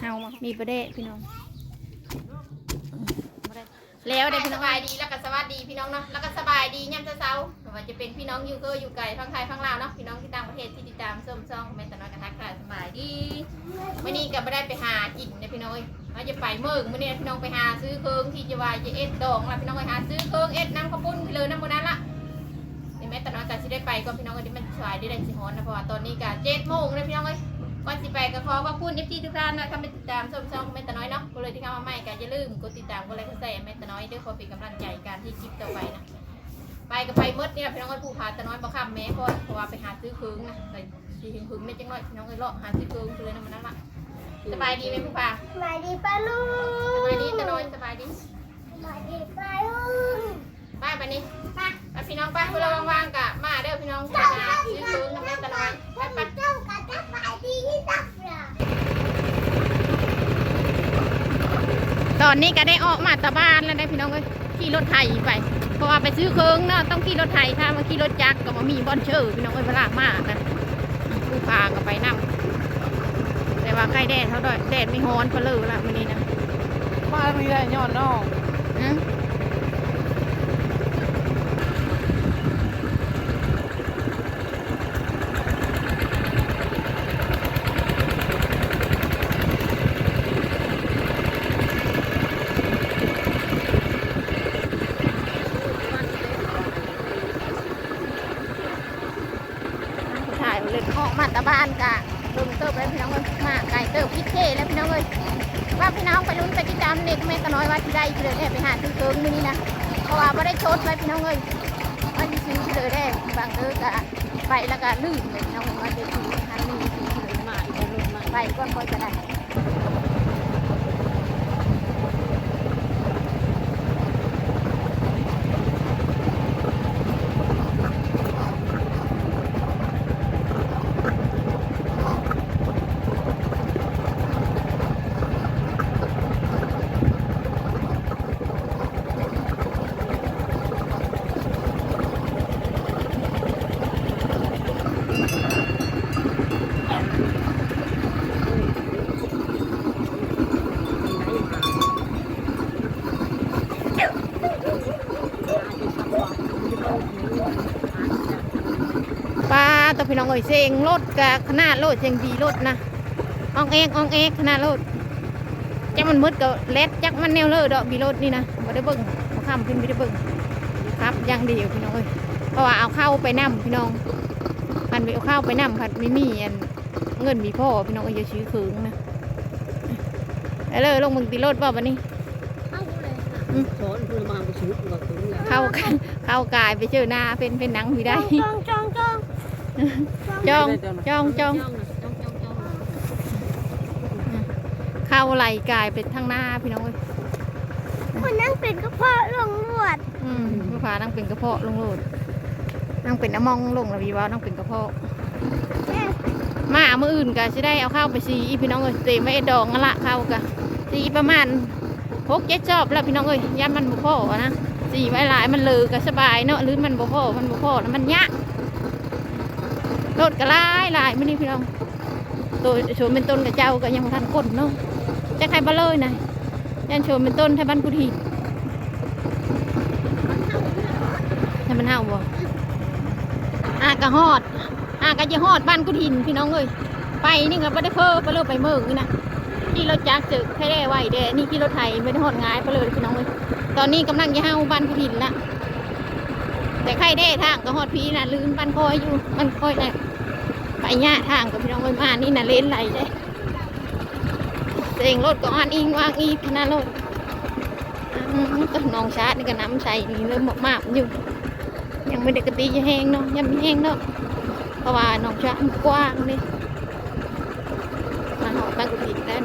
เฮามีประเดะพี่น้อง แล้วได้พี่น้องสบายดีแล้วก็สวัสดีพี่น้องเนาะแล้วก็สบายดีย่ำเช้าๆไม่ว่าจะเป็นพี่น้องอยู่ก็อยู่ไกลฟังไทยฟังลาวเนาะพี่น้องที่ต่างประเทศที่ติดตามส้มซองคอมเมนต์ตะน้อยกันทักทายสบายดีวันนี้ก็ไม่ได้ไปหากินนะพี่น้องเอ้ยเราจะไปเมืองมื่อนี้พี่น้องไปหาซื้อเครื่องที่จะวายจะเอ็ดดองละพี่น้องไปหาซื้อเครื่องเอ็ดน้ำข้าวปุ้นไปเลยน้ำโบนั้นละนี่แม่ตะน้อยก็สิได้ไปก็พี่น้องก็ที่มันสายได้ได้สิฮอนนะเพราะว่าตอนนี้ก็เจ็ดโมงเลยพี่น้องเอ้ย ก่อนสิไปก็ขอขอบคุณนิฟที่ทุกท่านนะทำไปติดตามส้มซองคอมเมต์ตะน้อยเนาะก็เลยที่เข้ามาใหม่ก็อย่าลืมกดติดตามกดไลค์กดแชร์แม่ตะน้อยด้วยขอเป็นกำลังใจการที่คลิปต่อไปนะไปก็ไปมืดนี่แหละพี่น้องเอ้ยผู้พาตะน้อยบ่คำแม่พราะเพราะว่าไปหาซื้อคืงนะไปสีถึงคืงไม่จังน้อยพี่น้องเอ้ยเลาะหาซื้อคืงเลยนะมันนั่นละสบายดีไหมผู้พาสวัสดีป้าลุงสบายดีตะน้อยสบายดีสวัสดีป้าลุงไปไปนี่ไปไปพี่น้องไปเวลาว่างๆกะมาเด้อพี่น้องไปหาซื้อคืงนะแม่ตะน้อยไปไป เจ้ากับสบายดีที่สุดเลย ต อนนี้ก็ได้ออกมาตะบ้านแล้วได้พี่น้องเอ้ยขี่รถไถไป เพราะว่าไปซื้อเครื่องเนาะต้องขี่รถไถถ้ามาขี่รถจักรก็บ่มีบอนเชอร์พี่น้องเอ้ยพลามากนะผู้พาก็ไปนํแต่ว่าใกล้แดดเท่าดอยแดดไม่ฮ้อนเพลอละมื้อนี้นะมาไม่ได้ย้อนน้อง อืมถ่ายเลยออกมาตะบ้านกะเบิ่งเติบแล้วพี่น้องเอ้ยมาไก่เติบพิเศษแล้วพี่น้องเอ้ย ว่าพี่น้องไปลุ้นไปติดตามเน็ตแม่ตะน้อยว่าที่ได้ที่เลยแอบไปหาซื้อเกิงมื้อนี้นะเพราะว่า ได้ชดไว้พี่น้องเอ้ยว่าที่ซื้อเลยได้บางเออกะไปแล้วก็ลื่นเลยน้องว่าจะซื้อหาลืมซื้อที่เลยมาอีกแล้วลืมมาไปก็ค่อยจะได้ น้องเอ้ยเสียงรถกะขนาดรถเสียงดีรถนะอองเอกอองเอกขนาดรถจักมันมืดก็เล็ดจักมันแนวเลยดอกบีรถนี่นะไม่ได้เบิ่งเอาข้ามขึ้นไม่ได้เบิ่งครับอยังเดียวพี่น้องเอ้ยเพราะว่าเอาเข้าไปนั่พี่น้องพันไปเอาเข้าไปนั่พันไม่มีอันเงินมีพ่อพี่น้องเอ้ยจะชื้อคืงนะไปเลยลงมึงตีรถบ่าวันนี้สอนพลมาประชุมกับถึงแล้วเข้าเข้ากายไปเจอหน้าเป็นเป็นหนังไม่ได้จ้องจ้องจ้อง จ้องจ้องจ้องจ้องจ้องจ้องเข้าไหลกายไปทางหน้าพี่น้องเอ้ยคนนั่งเป็นกระเพาะลงลวดอืมลูกค้านั่งเป็นกระเพาะลงโลดนั่งเป็นน้ำมองลงแล้วพี่ว่านั่งเป็นกระเพาะมาเมื่ออื่นก็จะได้เอาข้าวไปซีอีพี่น้องเอ้ยเตรียมไว้ดองนั่นละข้าวกะซีประมาณพกเจ็ดชอบแล้วพี่น้องเอ้ยยันมันบ่พอนะซีไว้หลายมันเลยก็สบายเนาะหรือมันบ่พอมันบ่พอแล้วมันยะ รถก็หลายหลายไม่นี่พี่น้องตัวโชว์เป็นต้นกับเจ้าก็ยังบ่ทันก้นเนาะจะใครบ่เลยนะยันโชว์เป็นต้นให้บ้านกุฏิให้มันเห่าบ่อากะฮอดอากะจะฮอดบ้านกุฏินพี่น้องเอ้ยไปนี่ก็บ่ได้เพ้อไปเลยไปเมืองนี่นะขี่รถจักรจึกให้ได้ไหวเด้นี่ขี่รถไถไม่ได้ฮอดง่ายไปเลยพี่น้องเอ้ยตอนนี้กำลังจะเห่าบ้านกุฏินละแต่ใครได้ทางก็ฮอดพี่น่ะลืมบ้านคอยอยู่บ้านคอยน่ะ ไปยะทางกับพี่น้องเอ้ยมานี่น่ะเล่นไหลเด้เสียงรถก็อ่อนอิงว่างอีขนารถก็นองชาร์จนี่ก็น้ำใส่นี่เริ่มมากๆอยู่ ยังไม่ได้กระตีจะแห้งเนาะยังไม่แห้งเนาะเพราะว่าน้องชาร์กว้างนี่มาหอดบ้านกุฏิได้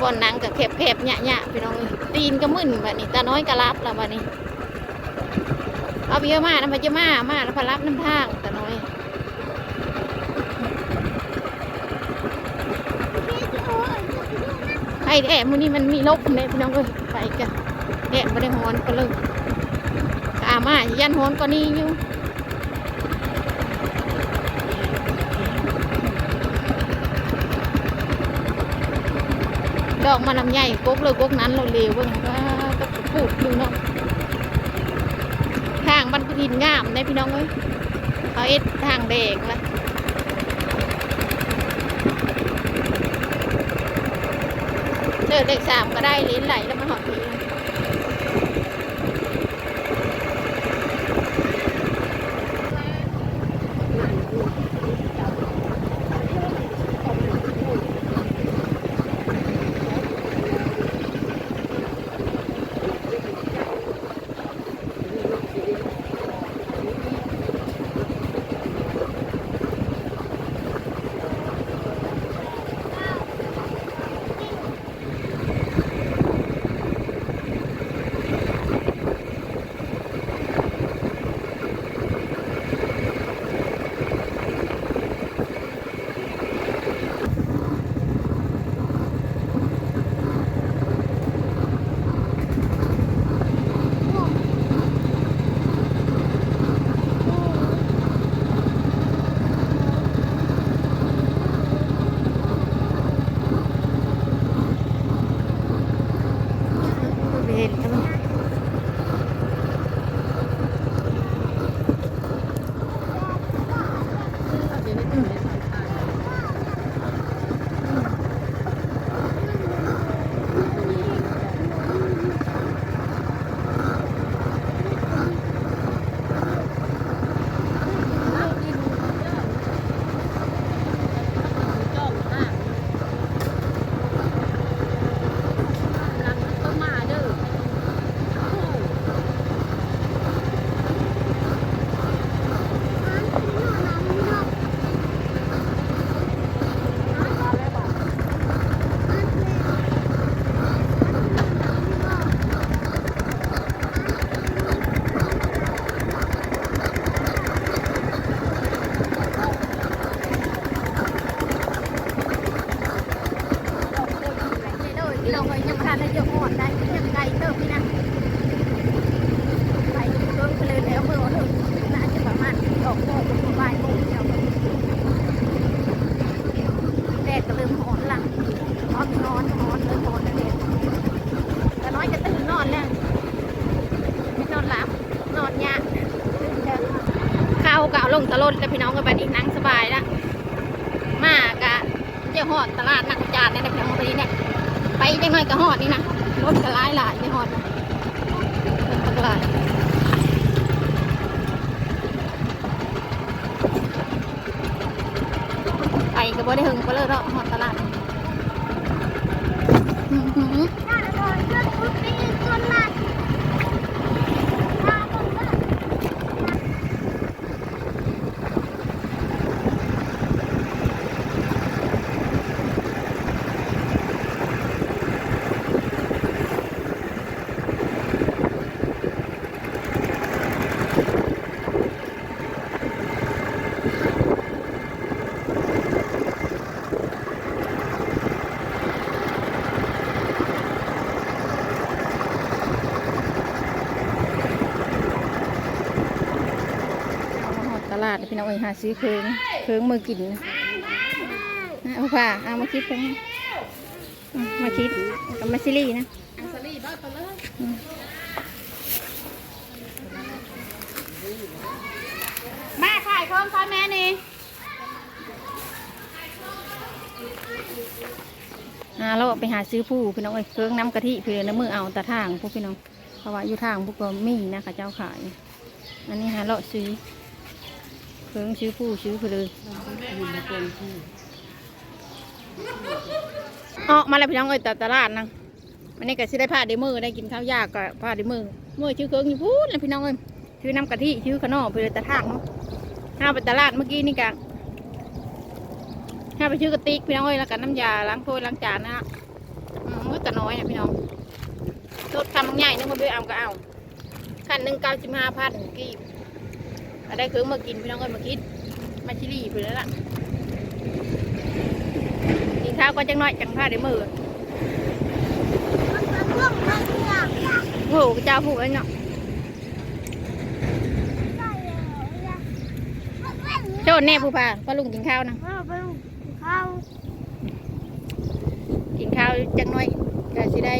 บอนนังกับแคบๆหยะๆพี่น้องเอ้ยตีนก็มึนแบบนี้ตาน้อยก็รับแล้วแบบนี้ เอาเยอะมากน้ำพะเยอะมากมากแล้วพะรับน้ำทางตาน้อยไอ้แดดมื้อนี้มันมีลบเนี่ยพี่น้องเอ้ยไปกันแดดไม่ได้ฮอนก็เลยกามายันฮอนก็นี่อยู่ดอกมันลำใหญ่กกเลยกกนั้นเราเลวเบิ่งว่าก็ปลูกอยู่เนาะ หินงามได้พี่น้องเอ้ยเขาเอ็ดทางเด็กละเจอเลขสามก็ได้ลิ้นไหลแล้วมาหอดทีน ตะลดแล้วพี่น้องก็ไปดีนั่งสบายละมากะเจ้าหอดตลาดนักจานเนี่ยนะพี่น้องไปนี่เนี่ยไปยังไงก็หอดนี่นะรถกะไล่หลายไม่หอดนะรถก็หลายไปก็บ่ได้หึงก็เลยเนาะหอดตลาดอื้อหือ น่าจะโดนเลือดพุดไปอีกคนละมาผมก็ เอามาหอดตลาดพี่น้องเอ้ยหาซื้อเคืองเคืองมือกินนะเอาค่ะเอามาคิดเพิ่งมาคิดกับมาซิลี่นะอัสลีบ้าไปเลยแม่ขายของค่ะแม่นี่อ่าเราไปหาซื้อผู้พี่น้องเอ้ยเครื่องน้ำกะทิเพื่อน้ำมือเอาแต่ทางพวกพี่น้องเพราะว่าอยู่ทางพวกก็มีนะคะเจ้าขายอันนี้หาเลาะซื้อ เครื่งซื้อผู้ซื้อไปเลยออกมาแล้วพี่น้องเอ้ยตตลาดนะอันนี้ก็สิได้ผ้าเดมือได้กินข้าวยากกับผ้าเดมือเมื่อชื่อเครื่องอยู่พูดแล้วพี่น้องเอ้ยชื่อน้ำกะทิชื่อขนมเพื่อต่ทางเนาะห้าไปตลาดเมื่อกี้นี่กะห้าไปชื่อกระติกพี่น้องเอ้ยแล้วกันน้ำยาล้างถ้วยล้างจานนะฮะมือแต่น้อยนะพี่น้องรถคันบางใหญ่นึกว่าด้วยเอาก็เอาคันหนึ่งเก้าสิบห้าพันกีบก็ ได้เครื่อมากินพี่น้องเอ้ยมาคิดมาชิลี่ไปแล้วล่ะกินข้าวก็จังน้อยจังผ้าได้มือมันจะพ่วงมาเนี่ยโอ้โหเจ้าผู้ไอ้เนาะได้แล้วเนี่ยมันเป็นโจนแน่ผู้พาป้าลุงกินข้าวนะว่าเป็นข้าวกินข้าวจังน้อยก็สิได้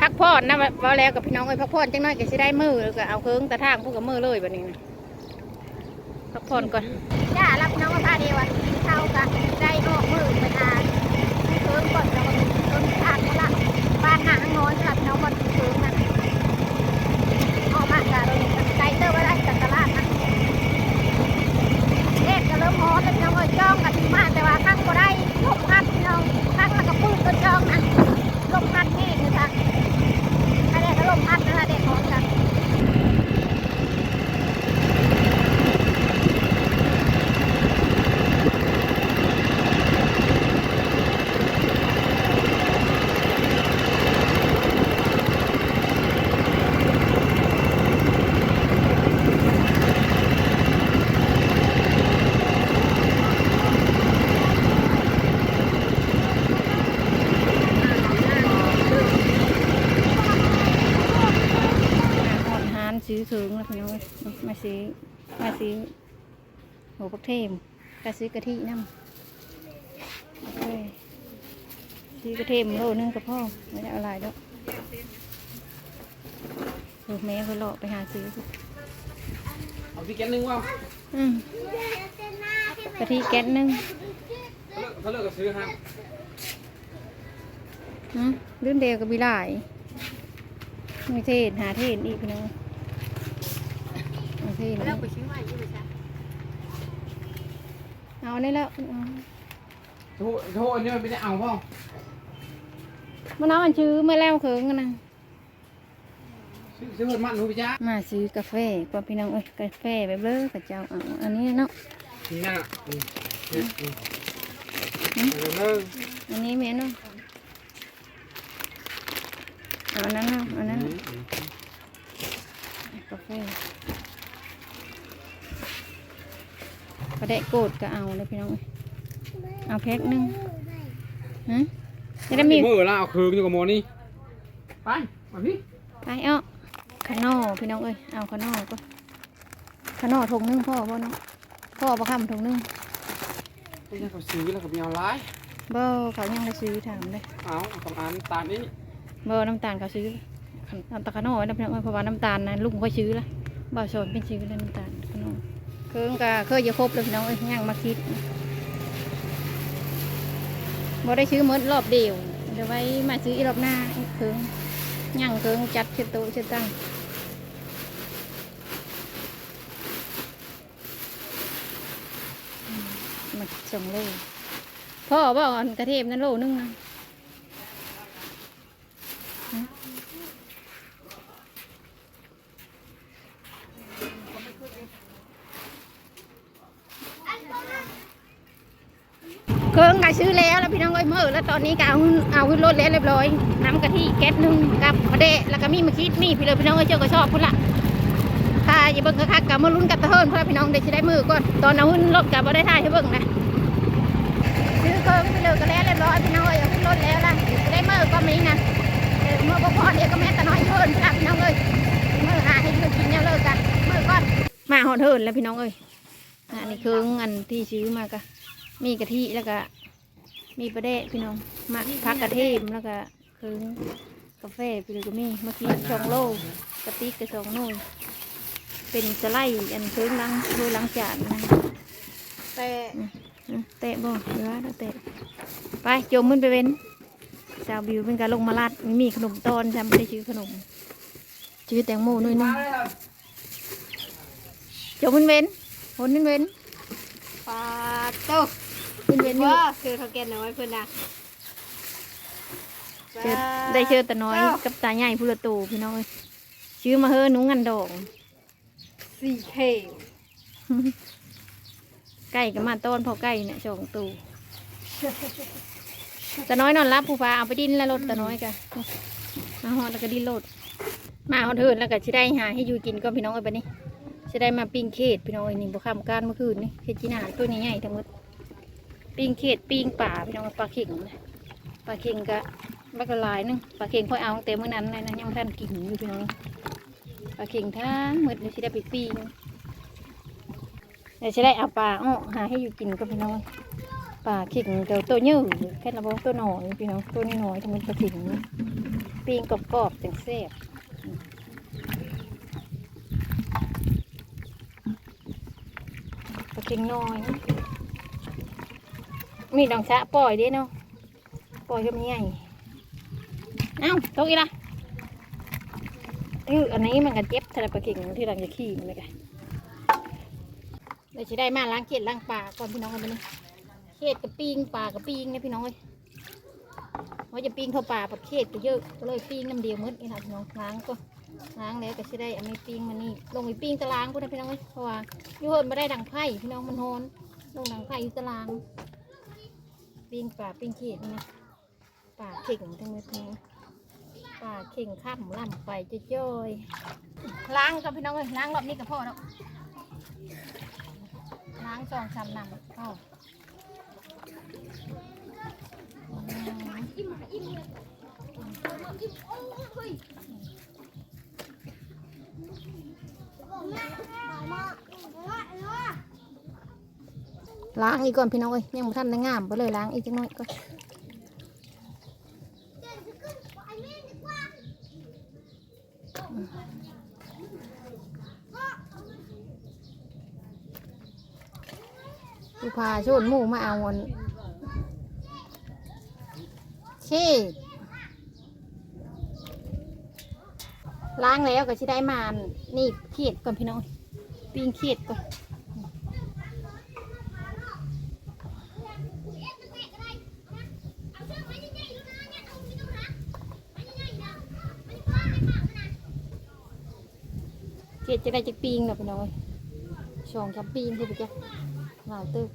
พักผ่อนนะว่าแล้วกับพี่น้องเอ้พักผ่อนจังน้อยก็สิได้มือแล้วก็เอาเครื่องตะทางพวกกับมือเลยแบบนี้นะ พักผ่อนก่อน จ้ารับน้องมาพาเดียวอะเข้ากันอไปทานเครื่องก่อนแล้วก็เครื่องทางก็ละบ้านหางน้อยสำหรับน้องคนเครื่องนะออกมาจากไกลเตอร์ไว้ได้จากตลาดนะ เด็กก็เริ่มฮอตแล้วพี่น้องเอ้ยจ้องกันมาแต่ว่าข้างก็ได้ลมพัดพี่น้องข้างแล้วก็ปื้นก็จ้องนะลมพัดนี่คือค่ะถ้าเด็กก็ลมพัดนะคะเด็กฮอตกันฮอนฮานซื้อถึงแล้วพี่น้องเอ้ยมาซื้อมาซื้อหัวพัก เทมก็ซื้อกะทิน้ำโอเคซื้อกระเทียมโลนึงกับพ่อไม่ได้เอาหลายดอกเออแม่เขาเลาะไปหาซื้อเอาพี่แกนนึงว่าอืมกะทิแก๊สหนึงเขาเลิกเขาเลิกกับซื้อฮะอืมลื่นเดียวกับบิหลายมีเทศหาเทศอีกพี่น้องเอาเทศแล้วไปซื้อใหม่ยี่ไปใช่ เอาได้แล้วเอาโทษโทษอันนี้มันไม่ได้เอาพ่อมันน้ำมันชื้อเมื่อแล้วเคิงกันนะซื้อซื้อคนมันหูพี่จ้ามาซื้อกาแฟก่อนพี่น้องเอ้ยกาแฟแบบเบลอกับเจ้าเอาอันนี้เนาะนี่น่ะอืมอืมอืมเอาเลยอันนี้แม่เนาะเอาอันนั้นเนาะอันนั้นอืเนาะมอืมกาแฟ ระเดะโกดก็เอาเลยพี่น้องเอ้ยเอาแพ็คหนึงฮะจะได้มี มือละเอาคืนอยู่กับโมนี่ไปมาพี่ไปเอาขานอพี่น้องเอ้ยเอาขานอก็ขานอถุงหนึงพ่อบ่เนาะพ่อบ่ค้ำถุงหนึงไม่ใช่เขาซื้อแล้วก็มีเอาไลน์บ่เขายังได้ซื้อถามเลยเอาสองอันตาลนี้บ่น้ำตาลเขาซื้อน้ำตาลขานอนะพี่น้องเอ้ยเพราะว่าน้ำตาลนะลุงเขาซื้อละบ่าวสอนเป็นซื้อแล้วน้ำตาลขานอ เครื่องก็เคยจะครบเลยพี่น้องเอ้ยย่างมาคิดบ่ได้ซื้อมดรอบเดียวเดี๋ยวไว้มาซื้ออีกรอบหน้าเครื่องย่างเครื่องจัดเช็ดโต๊ะเช็ดตั้งมาส่งโลพ่อบอกกระเทียมนั่นโลนึงนะ เครื่องก็ซื้อแล้วแล้วพี่น้องเอ้ยเมื่อแล้วตอนนี้ก็เอาเอาขึ้นรถแล้วเรียบร้อยน้ำกะทิแก๊สหนึ่งกับกระเดะแล้วก็มีมะคิดมีพี่เลยพี่น้องเอ้ยเจ้าก็ชอบพุ่นละถ้าอย่าเบิ่งคักๆกับมาลุ้นกับตะเฮินเพื่อพี่น้องเดี๋ยวจะได้มือก่อนตอนเอาขึ้นรถกับมาได้ท่ายให้เบิ่งนะซื้อเครื่องพี่เลยก็แล้วเรียบร้อยพี่น้องเอ้ยเอาขึ้นรถแล้วล่ะจะได้มือก็มีนะเดี๋ยวมือบ่พอเดี๋ยวก็แม่ตะน้อยเฮินครับพี่น้องเอ้ยมือหาให้ยืนกินเนี่ยเลิกกันมือก่อนมาหอดเฮินแล้วพี่น้องเอ้ยอันนี้เครื่องอันที่ซื้อมาก็ มีกะทิแล้วก็มีประเดะพี่น้องหมักพักกระเทียมแล้วก็คือกาแฟพี่เลยก็มีเมื่อกี้สองโลกะติกก็สองโลเป็นสไลด์อันเครื่องล้างโดยล้างจานนะแต่อะเตะบ่เดี๋ยวเราเตะไปโจมมึนไปเว้นสาวบิวเป็นการลงมาลัดมีมีขนมตอนจำไม่ได้ชื่อขนมชื่อแตงโมหน่อยหนึงโจมมึนเว้นหนมึนเว้นปลาโต้ มึนเว้นนี่ว่าคือเขาแกนเอาไว้เพื่อนนะเชิญได้เชิญแต่น้อยกับตาใหญ่พูละตูพี่น้องเอ้ยชื่อมาเฮอหนุงันดอง สี่เทงไก่กับมาต้นพอไก่เนี่ยสองตูตาน้อยนอนรับผู้ฟ้าเอาไปดิ้นแล้วรถตาน้อยกะมาหอดแล้วก็ดิ้นรถมาหอดเถินแล้วก็จะได้หาให้อยู่กินก็พี่น้องเอ้ยปะนี่จะได้มาปิ้งเขตพี่น้องเอ้ยนี่บุคำการเมื่อคืนนี่เขตจีนาตัวใหญ่ๆทั้งหมด ปิงเขตปิงป่าพี่น้องปลาเข่งนะปลาเข่งก็บักละลายหนึงปลาเข่งค่อยเอาเตั้งแต่เมื่อนั้นเลยนะยังไม่ทันกินอยู่พี่น้องปลาเข่งทั้งหมดเลยสิได้ไปปีงเดี๋ยวจะได้เอาปลาอ้อหาให้อยู่กินก็พี่น้องปลาเข่งเดี๋ยวตัวยืดแค่ระบอกตัวหน่อยพี่น้องตัวน้อยๆทำเป็นปลาเข่งปิ้งกรอบๆจังแซ่บปลาเข่งน้อย มีดองชะปล่อยเด้เนาะปล่อยก็มีไงเอ้าตกอีละเอออันนี้มันก็เจ็บทะเลปลาเข่งที่เราจะขี่มันเลยกันเดี๋ยวจะได้มาล้างเกล็ดล้างปลาก่อนพี่น้องกันไปนี่เขตกับปิงปลากับปิงเนี่ยพี่น้องเลยว่าจะปิงเข้าป่าปัดเขตก็เยอะก็เลยปิงน้ำเดียวมืดนี่ค่ะพี่น้องล้างก็ล้างแล้วก็จะได้อันนี้ปิงมานี่ลงไปปิงตะลางก็ได้พี่น้องเลยเพราะว่าอยู่เฮินมาได้ดังไผ่พี่น้องมันโฮนลงดังไผ่อยู่ตาราง ปิ้งปลาปิ้งขีดนะปลาเข่งทั้งหมดนี้ปลาเข่งข้ามล่ำไปจะจ้อยล้างกับพี่น้องเลยล้างรอบนี้กับพ่อแล้วล้างสองสามน้ำพ่อ ล้างอีกก่อนพี่น้องเอ้ยยังไม่ทันได้งามไปเลยล้างอีกจังหน้อยก่อนผู้พาโชนหมูมาเอาเงินเช่ล้างแล้วก็ชิได้มานี่เขียดก่อนพี่น้องปิ้งเขียดก่อน เกดจะได้จะปีงเนาะพี่น้อยช่องชับปีงคือไปจ้ะหลายตึก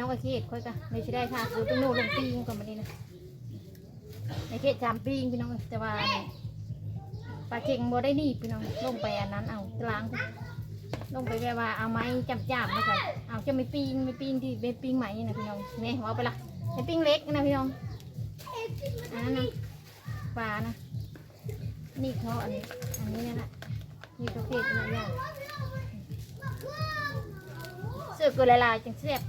น้องก็เขตค่อยกันในชิได้ค่ะคือต้องโน่ลงปีงก่อนมาดีนะในเขตจามปีงพี่น้องแต่ว่าปลาเค็งบ่ได้นี่พี่น้องลงไปอันนั้นเอาล้างลงไปแบบว่าเอาไม้จับจับมาก่อนเอาจะไม่ปีงไม่ปีงที่เป็นปีงใหม่นี่นะพี่น้องเนี่ยเอาไปละไอ้ปีงเล็กนะพี่น้องอันนั้นนะปลานะนี่เขาอันนี้อันนี้นี่แหละนี่เขาเขตนะย่างเสือกุหลายจังเสียบ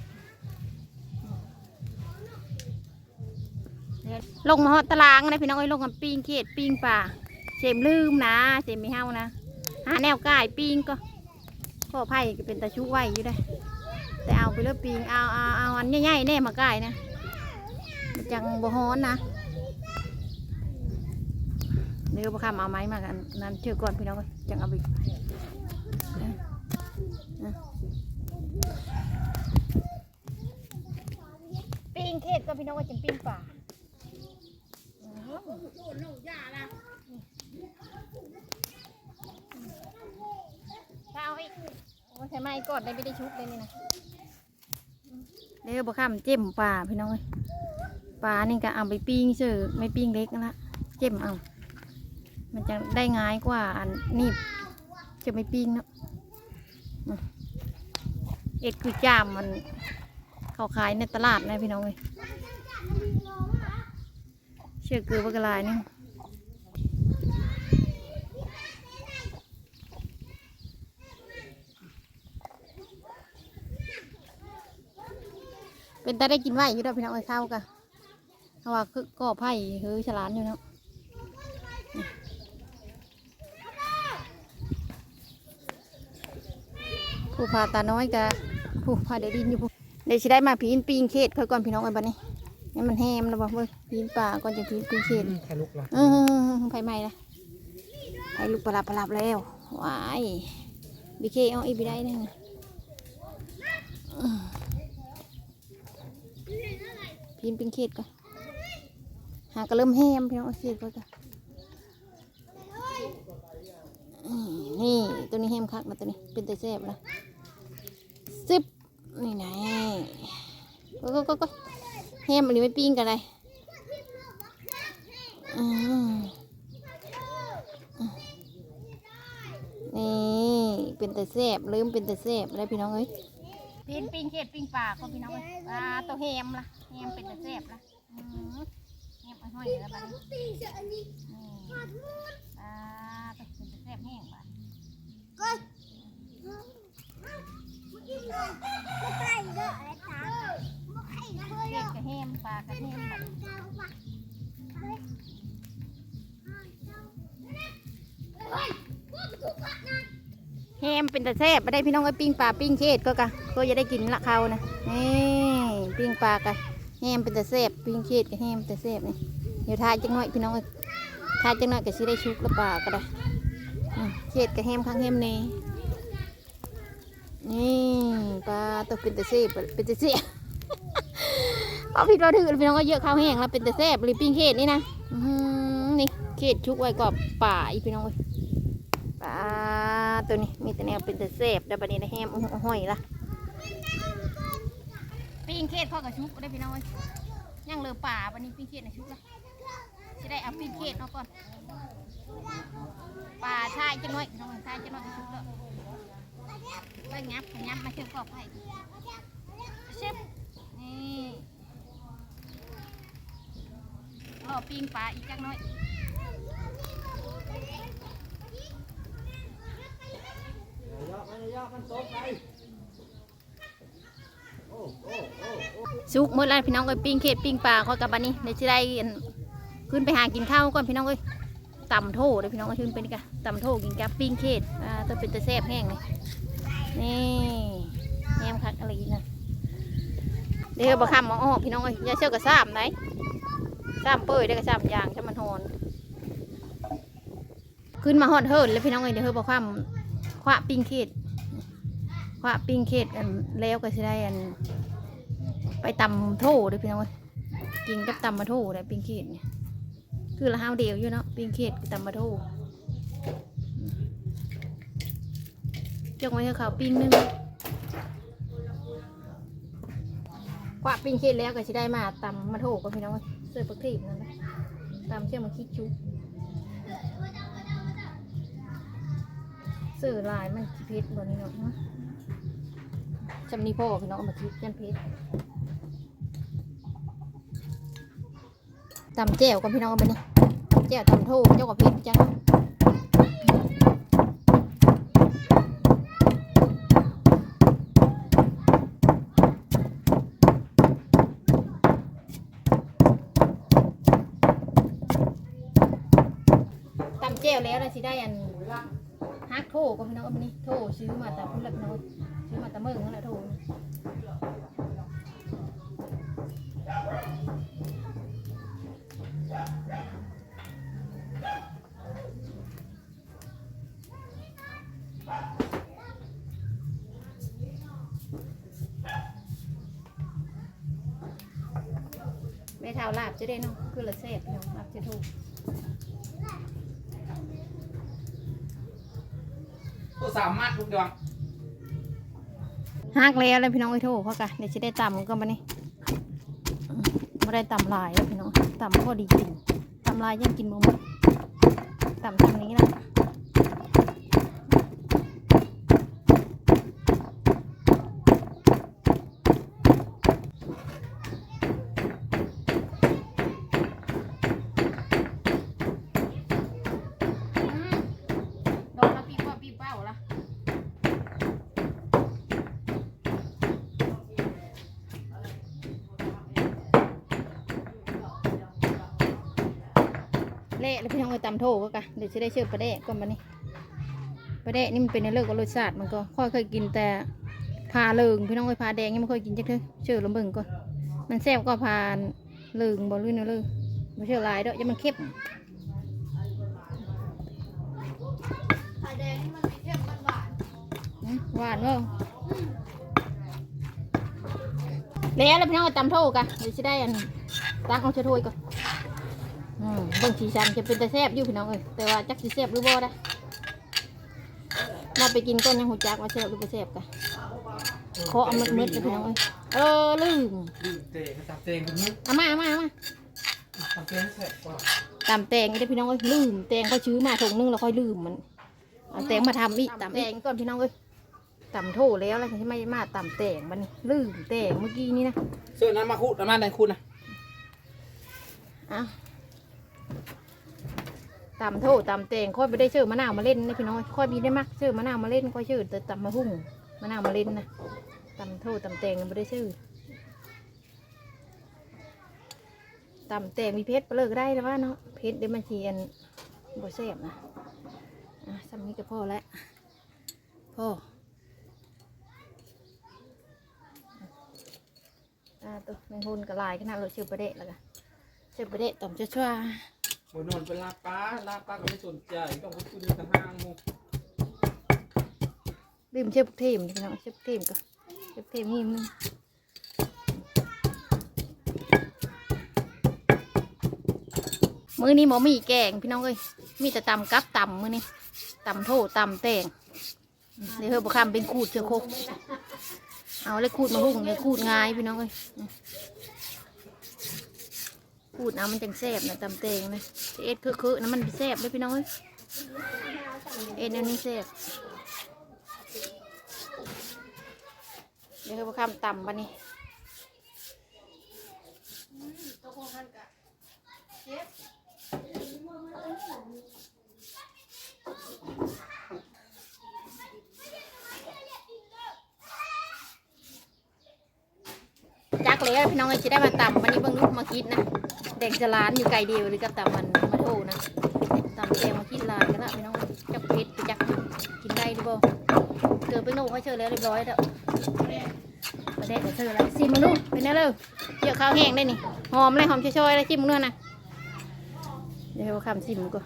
ลงมาฮอดตารางนะพี่น้องเอ้ยลงกับปีงเขตปีงป่าเสมลืมนะเสมไม่เฮานะหาแนวก่ายปีงก็ข้อไผ่ก็เป็นตะชุไว้อยู่ได้ แต่เอาไปเลือปีงเอาเอาเอาอันใหญ่ๆแน่มาก่ายนะมันจังบ่ฮ้อนนะเดี๋ยวประคำเอาไม้มากันนั้นเชื่อก่อนพี่น้องเอ้ยจังเอาไปปิ้งเขตก็พี่น้องว่าจะปิ้งป่า เอาอีกโอ้ใช่ไหมกอดได้ไม่ได้ชุบเลยนี่นะเดี๋ยวบะข้ามเจ็มป่าพี่น้องเอ้ยปลานี่ก็เอาไปปิ้งเสือไม่ปิ้งเล็กนั่นละเจ็มเอา มันจะได้ง่ายกว่าอันนี่จะไม่ปิ้งเนาะเอ็ดคือจามมันเขาขายในตลาดนะพี่น้องเลย ชื่อเกลือว่ากลายนี่เป็นต่ได้กินไหวอยู่ดอกพี่น้องเอ้ข้าวกะเพราะว่าคือก่อไผ่คือฉลานอยู่เนาะผู้พาตาน้อยกะผู้พาเดยดินอยู่ผู้เดี๋ยวสิได้มาพีนปีงเขตค่อยก่อนพี่น้องไอ้บัดนี้นี่ มันแฮมแล้วบ่เว้ยพีนป่าก่อนจะพีนปีงเขตแค่ลุกละเออไฟไหม้ละไฟลุกประหลับประหลับแล้วว้ายบีเคเอาอีกไปได้เนี่ยพีนปีงเขตก่อนหาก็เริ่มแฮมพี่น้องเอาเขตก่อนจ้ะอืมนี่ตัวนี้แฮมคักมาตัวนี้เป็นแต่แซ่บละซิบนี่ไงก็ก็ก็ก็แฮมอันนี้ไม่ปิ้งกันเลยนี่เป็นแต่แซ่บลืมเป็นแต่แซ่บเลยพี่น้องเอ้ยปิ้งปิ้งเห็ดปิ้งปลาก็พี่น้องเอ้ยปลาตัวแฮมล่ะแฮมเป็นแต่แซ่บล่ะอืมแฮมอ้อยแล้วบัดนี้ตีเสอันนี้นี่ปลาตัวเป็นแต่แซ่บแห้งบัดก็เมื่อกี้เลยไม่ใช่เด้อ เด้อเห็ดกับแฮมปลากับแฮมบัดเจ้าว่ะเฮ้ยเจ้าเฮ้ยพวกทุกคนนะแฮมเป็นแต่แซ่บไม่ได้พี่น้องเอ้ปิ้งปลาปิ้งเห็ดก็กะก็จะได้กินละเขานะนี่ปิ้งปลากะแฮมเป็นแต่แซ่บปิ้งเห็ดกับแฮมแต่แซ่บนี่เดี๋ยวทาจังหน่อยพี่น้องทาจังหน่อยก็สิได้ชุกละปลาก็ได้เห็ดกับแฮมข้างแฮมนี่นี่ปลาตัวเป็นแต่แซ่บเป็นแต่แซ่บาพี่เราถือพี่น้องก็เยอะข้าวแห้งแล้วเป็นแต่แซ่บหรือปิ้งเห็ดนี่นะนี่เห็ดชุกไว้กับป่าอีพี่น้องเอ้ยปลาตัวนี้มีแต่แนวเป็นแต่เสพได้บันี้นะแฮมห้อยละปิ้งเค็ดพ่อกับชุบได้พี่น้องเอ้ยย่างเลือป่าบัดนี้ปิ้งเค็ดนะชุบละจะได้เอาปิ้งเค็ดเนาก่อนปลาชายจังน้อยน้องเอ้ยชายจังน้อยกับชุบแล้วไปงับไปงับมาเชื่อมกรอบให้เชฟนี่ รอปิ้งปลาอีกจังน้อยสุกหมดแล้วพี่น้องเอ้ยปิ้งเค็ดปิ้งปลาขอยกับบันนี้เดี๋ยวจะได้ขึ้นไปหากินข้าวก่อนพี่น้องเอ้ยตำโถเดี๋ยพี่น้องเอ้ยขึ้นไปนี่กะตำโถกินกับปิ้งเค็ดอ่าตัวเป็นตะแซ่บแห้งเลยนี่แหมคักอะไรอีกนะเดี๋ยวบะคำมาออกพี่น้องเอ้ยอย่าเชื่อกับซ้ำไหน ซ้ำเปื่อยได้กับซ้ำยางจะมันหอนขึ้นมาหอดเฮิร์นแล้วพี่น้องเอ้ยเดี๋ยวเฮอบอกความคว้าปิ้งเค็ดคว้าปิ้งเค็ดอันแล้วก็จะได้อัน ไปตำโถเด้อพี่น้องเอ้ยกินกับตำมาโถได้ปิงเขตเนี่ยคือละห้าวเดียวอยู่เนาะปิงเขตกับตำมาโถจงไว้ให้เขาปิ้งนึง กว่าปิ้งเขตแล้วก็สิได้มาตำมาโถก็พี่น้องเสิร์ฟปักทีบนั่นนะตำเชื่อมาคิดชุบสื่อลายมันสิเพชรบนนี้เนาะจำนี้พ่อพี่น้องมาคิดยันเพชรตำแจ่วกับพี่น้องกันไปนี่แจ่วตำโทเจ้ากับพี่จังตำแจ่ว แล้วเราสิได้อันฮักโทกับพี่น้องกันไปนี่โทซื้อมาแต่พุ่นละพี่น้องซื้อมาแต่เมืองนั่นแหละโทไม่เท่าลาบจะได้เนาะคือละเซฟพี่น้องลาบจะถูก สามารถทุกดวงหักแล้วเลยพี่น้องไอ้โทเขากะเดี๋ยวจะได้ตำก็มานี่ไม่ได้ตำลายแล้วพี่น้องตำพอดีจริงตำลายยังกินบ่หมดตำทำนี้ละ โถก็กะเดี๋ยวจะได้เชื่อปลาเดะก่อนมานี่ปลาเดะนี่มันเป็นในเรื่องของรสชาติมันก็ค่อยเคยกินแต่พาเลิงพี่น้องไปพาแดงยังไม่เคยกินจักเท่อเชื่อลำเบิ่งก่อนมันแซ่บก็พาเลิงบ่ลื่นเนาะเลิงไม่เชื่อหลายเด้อยังมันเข้มไข่แดงนี่มันมีเข้มมันหวานอืมหวานเว่าแล้วแล้วพี่น้องไปตำโถกะเดี๋ยวจะได้อันตั้งเอาเชื้อถ้วยก่อน อืมเบิ่งสีสันจะเป็นแต่แซ่บอยู่พี่น้องเอ้ยแต่ว่าจักสีแซ่บหรือบ่ได้มาไปกินก้อนยังหูจักว่าแซ่บหรือบ่แซ่บกะขอเอามืดๆเลยพี่น้องเอ้ยเออลืมเตะกระตับเตงคุณนึกเอามาเอามาเอามาทำเป็นแสบกว่าตำแตงได้พี่น้องเอ้ยลืมแตงก็ชื้อมาถุงนึงแล้วค่อยลืมมันเอาแตงมาทำอีกตำแตงก่อนพี่น้องเอ้ยตำโถแล้วแล้วใช่ไหมมาตำแตงมันลืมแตงเมื่อกี้นี่นะเสื้อน้ำมาคูดน้ำมันไหนคูดนะอะ ตำโถตำแตงค่อยไปได้เชื่อมะนาวมาเล่นนะพี่น้องค่อยมีได้มักเชื่อมะนาวมาเล่นค่อยเชื่อแต่ตำมะหุ่งมะนาวมาเล่นนะตำโถตำแตงไม่ได้เชื่อตำแตงมีเพชรไปเลิกได้แล้วว่าเนาะเพชรเดี๋ยวมันเชียนบ่แซ่บนะอะซ้ำนี้ก็พ่อแล้วพ่ออ่าตัวแมงหุ่นกระลายขนาดเราเชื่อประเดะแล้วกันเชื่อประเดะต่อมชั่วๆ บนนอนเป็นลาป้าลาป้าก็ไม่สนใจต้องคุยกันห้างมุกลืมเชือกทีมพี่น้องเชือกทีมก็เชือกทีมนี่มึงมือนี้หมอมีแกงพี่น้องเอ้ยมีแต่ตำกับตำมือนี้ตำโถตำแตงเดี๋ยวเฮอบุคำเป็นขูดเชือกโคกเอาเลยขูดมาหุ่งเลยขูดง่ายพี่น้องเอ้ย ขูดเอามันจังแซ่บนะตำแตงนะเอ็ดคือคือๆนะมันแซ่บเลยพี่น้องเอ้ยเอ็ดอันนี้แซ่บเดี๋ยวเขาคำต่ำปะนี่จักเลยพี่น้องเอ้ยจะได้มาต่ำวันนี้เบิ่งลูกมาคิดนะ แดงจะล้านอยู่ไกลเดียวหรือกับต่ำมันมาโทนะต่ำแดงมาคิดลานกันละพี่น้องจับเพชรไปจักกินได้หรือเปล่าเจอไปโน่เขาเจอแล้วเรียบร้อยแล้วประเด็นเธอแล้วซิมมึงดูเป็นไงเลยเยอะข้าวแห้งได้นี่หอมเลยหอมช่วยๆเลยชิมมึงด้วยนะเดี๋ยวคำชิมมึงก็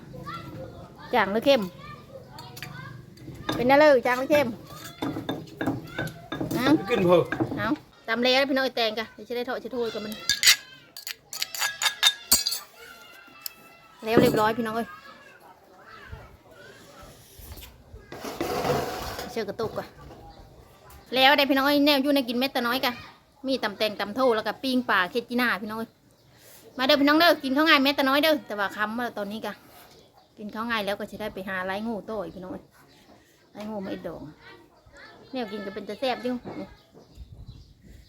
จางหรือเข้ม เป็นไงเลยจางหรือเข้มเอากินเพอเอาตำเละพี่น้องไอ้แตงกันเดี๋ยวจะได้ทอดจะถ้วยกับมัน แล้วเรียบร้อยพี่น้องเอ้ยเชื่อกระตุกก่อนแล้วได้พี่น้องเอ้ยแนวอยู่ในกินเม็ดตะน้อยกะมีตำแตงตำโทแล้วก็ปิ้งป่าเคจิน่าพี่น้องเอ้ยมาเด้อพี่น้องเด้อกินข้าวง่ายเม็ดตะน้อยเด้อแต่ว่าคำว่าตอนนี้กะกินข้าวง่ายแล้วก็จะได้ไปหาไล่งูโต้อีกพี่น้องเอ้ยไล่งูไมาอีกดองแนวกินก็เป็นจะแซ่บอยู่นี่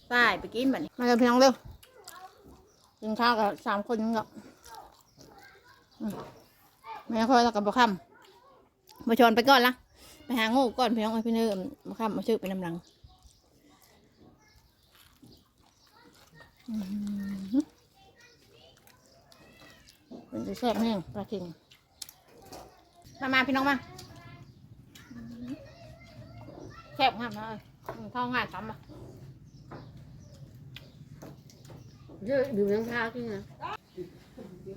ไปไปกินแบบนี้มาเด้อพี่น้องเด้อกินข้าวกับสามคนนึงก็ แม่ค่อยแล้วกับบ่คำมาชวนไปก่อนละไปหางูก่อนพี่น้องไอ้พี่เนิ่มมาข้ามมาชื่อไปน้ำหลังเป็นจะแซ่บแห้งปลาเค็งมามาพี่น้องมาแซ่บมากเลยอืมข้าวง่ายซ้ำอะเยอะอยู่ยังข้าวที่นะ เร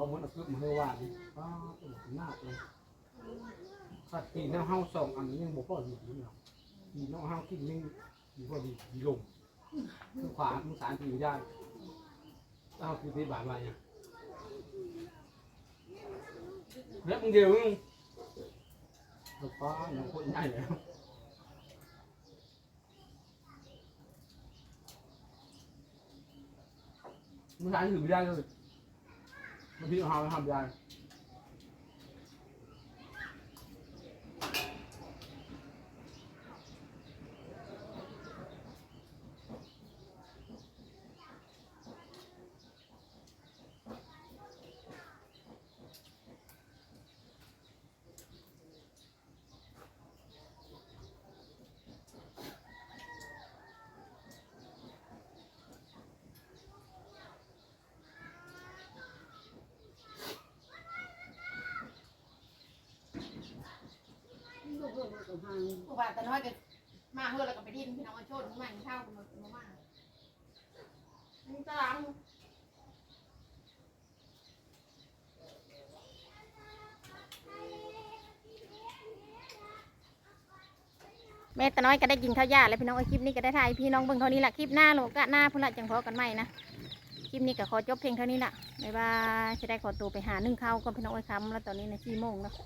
าเหมือนเอาเพื่อนมาให้ว่านี่ป้าตัวหน้าเลยสัตว์ตีน้ำเฮาสองอันนี้ยังบ่พอดีนี่หรอกตีน้ำเฮากินยังดีพอดีดีลงคือขวามือสารตีไม่ได้เอาคือตีบาทอะไรอะแล้วมึงเดียวมึงเอาป้าน้องคนใหญ่แล้ว มือสารถือไม่ได้เลยบางทีเอาทำไม่ได้ ผู้บ่าแต่น้อยก็มาเฮือแล้วก็ไปดิ้นพี่น้องเอาโชดมากินข้าวกันมามามานี่ตารางแม่ตาน้อยก็ได้กินข้าวยาแล้วพี่น้องเอคลิปนี้ก็ได้ถ่ายพี่น้องเบิ่งเท่านี้แหละคลิปหน้าโลกะหน้าพุ่นละจังพอกันใหม่นะคลิปนี้ก็ขอจบเพียงเท่านี้ละบ๊ายบายจะได้ขอตัวไปหานึ่งข้าวก่อนพี่น้องไอ้คำแล้วตอนนี้นะสี่โมงแล้ว